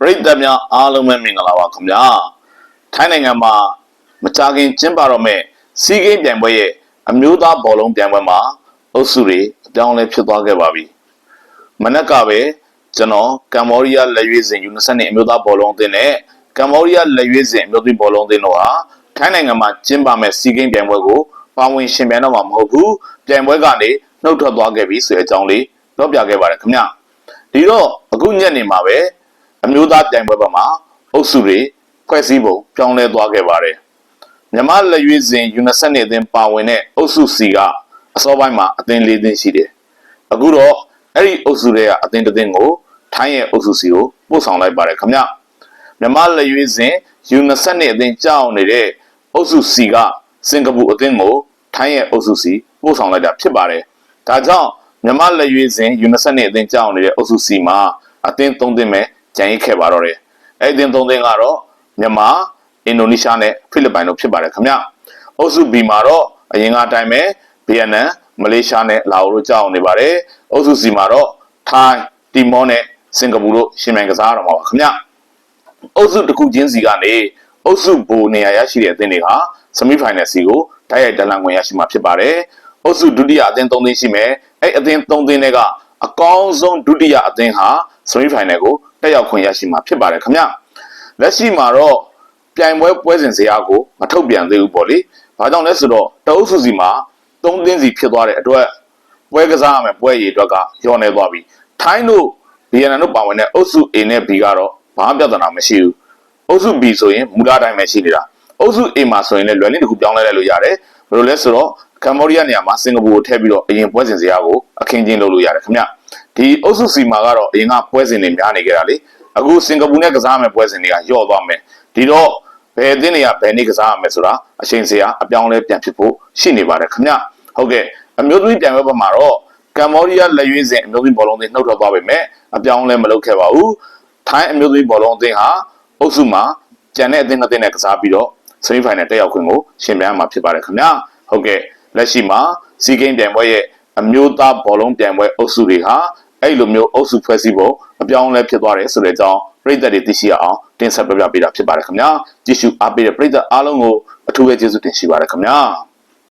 ပရိသတ်များအားလုံးပဲမင်္ဂလာပါခင်ဗျာထိုင်းနိုင်ငံမှာမကြာခင်ကျင်းပတော့မဲ့စီးကိန်းပြိုင်ပွဲရဲ့အမျိုးသားဘောလုံးပြိုင်ပွဲမှာအုပ်စုတွေအပြောင်းအလဲဖြစ်သွားခဲ့ပါပြီမနက်ကပဲကျွန်တော်ကမ္ဘောဒီးယားလက်ရွေးစင် U20 အမျိုးသားဘောလုံးအသင်းနဲ့ကမ္ဘောဒီးယားလက်ရွေးစင်အမျိုးသမီးဘောလုံးအသင်းတို့ဟာထိုင်းနိုင်ငံမှာကျင်းပမဲ့စီးကိန်းပြိုင်ပွဲကိုပါဝင်ရှင်ပြိုင်တော့မှာမဟုတ်ဘူးပြိုင်ပွဲကနေနှုတ်ထွက်သွားခဲ့ပြီဆိုတဲ့အကြောင်းလေးပြောပြခဲ့ပါတယ်ခင်ဗျဒီတော့အခုညနေမှာပဲ အမျိုးသားပြိုင်ပွဲပေါ်မှာအုပ်စုတွေဖွဲ့စည်းပုံပြောင်းလဲသွားခဲ့ပါတယ်။မြမလက်ရွေးစဉ် UNICEF နဲ့အသင်းပါဝင်တဲ့အုပ်စုစီကအစောပိုင်းမှာအသင်း၄သင်းရှိတယ်။အခုတော့အဲ့ဒီအုပ်စုတွေကအသင်းတစ်သင်းကိုထိုင်းရဲ့အုပ်စုစီကိုပို့ဆောင်လိုက်ပါတယ်ခင်ဗျ။မြမလက်ရွေးစဉ် UNICEF နဲ့အသင်းကြောက်နေတဲ့အုပ်စုစီကစင်ကာပူအသင်းကိုထိုင်းရဲ့အုပ်စုစီပို့ဆောင်လိုက်တာဖြစ်ပါတယ်။ဒါကြောင့်မြမလက်ရွေးစဉ် UNICEF နဲ့အသင်းကြောက်နေတဲ့အုပ်စုစီမှာအသင်း၃သင်းပဲ ကြံရိတ်ခဲ့ပါတော့တယ်။အဲ့ဒီအသင်း၃သင်းကတော့မြန်မာအင်ဒိုနီးရှားနဲ့ဖိလစ်ပိုင်တို့ဖြစ်ပါတယ်ခင်ဗျ။အုပ်စု B မှာတော့အရင်ကအတိုင်းပဲဗီယက်နမ်မလေးရှားနဲ့လာအိုတို့ကြောက်နေပါတယ်။အုပ်စု C မှာတော့ထိုင်းတီမောနဲ့စင်ကာပူတို့ရှင်မြိုင်ကစားရတော့မှာပါခင်ဗျ။အုပ်စုတစ်ခုချင်းစီကနေအုပ်စုဘိုနေရာရရှိတဲ့အသင်းတွေဟာဆီမီဖိုင်နယ်စီကိုတိုက်ရိုက်ဒလန်ခွင့်ရရှိမှာဖြစ်ပါတယ်။အုပ်စုဒုတိယအသင်း၃သင်းရှိမယ်။အဲ့အသင်း၃သင်းတွေကအကောင်းဆုံးဒုတိယအသင်းဟာဆီမီဖိုင်နယ်ကို တက်ရောက်ခွင့်ရရှိမှာဖြစ်ပါတယ်ခင်ဗျ။လက်ရှိမှာတော့ပြိုင်ပွဲပွဲစဉ်ဇယားကိုမထုတ်ပြန်သေးဘူးပေါ့လေ။ဘာကြောင့်လဲဆိုတော့တအုပ်စုစီမှာ၃သင်းစီဖြစ်သွားတဲ့အတွက်ပွဲကစားရမယ်ပွဲရည်အတွက်ကညောနေသွားပြီ။ထိုင်းတို့ဗီယက်နမ်တို့ပါဝင်တဲ့အုပ်စု A နဲ့ B ကတော့ဘာမှပြဿနာမရှိဘူး။အုပ်စု B ဆိုရင်မူလအတိုင်းပဲရှိနေတာ။အုပ်စု A မှာဆိုရင်လည်းလွယ်လင်းတစ်ခုပြောင်းလဲလိုက်လို့ရတယ်။ဘယ်လိုလဲဆိုတော့ကမ္ဘောဒီးယားနေရာမှာစင်ကာပူကိုထည့်ပြီးတော့အရင်ပွဲစဉ်ဇယားကိုအခင်းချင်းလုပ်လို့ရတယ်ခင်ဗျ။ ဒီအုပ်စု C မှာကတော့အရင်ကပွဲစဉ်တွေများနေကြတာလေ။အခုစင်ကာပူနဲ့ကစားမယ့်ပွဲစဉ်တွေကညော့သွားမယ်။ဒီတော့ဘယ်အသင်းတွေကဘယ်နေ့ကစားရမယ်ဆိုတာအချိန်စရာအပြောင်းလဲပြန်ဖြစ်ဖို့ရှိနေပါတယ်ခင်ဗျ။ဟုတ်ကဲ့အမျိုးသမီးပြိုင်ပွဲပေါ်မှာတော့ကမ္ဘောဒီးယားလက်ရွေးစဉ်အမျိုးသမီးဘောလုံးတွေနှုတ်ထွက်သွားပေမဲ့အပြောင်းလဲမလုပ်ခဲ့ပါဘူး။ထိုင်းအမျိုးသမီးဘောလုံးအသင်းဟာအုပ်စုမှာကျန်တဲ့အသင်းအသင်းနဲ့ကစားပြီးတော့ဆီမီဖိုင်နယ်တက်ရောက်ခွင့်ကိုရှင်ပြိုင်မှာဖြစ်ပါတယ်ခင်ဗျာ။ဟုတ်ကဲ့လက်ရှိမှာစီဂိမ်းပြိုင်ပွဲရဲ့အမျိုးသားဘောလုံးပြိုင်ပွဲအုပ်စုတွေဟာ အဲ့လိုမျိုးအုပ်စုဖွဲ့စည်းဖို့အပြောင်းလဲဖြစ်သွားတယ်ဆိုတဲ့အကြောင်းပြည်သက်တွေသိရှိရအောင်တင်ဆက်ပြပြပေးတာဖြစ်ပါတယ်ခင်ဗျာ။ကြည့်ရှုအားပေးတဲ့ပြည်သက်အားလုံးကိုအထူးပဲကျေးဇူးတင်ရှိပါတယ်ခင်ဗျာ။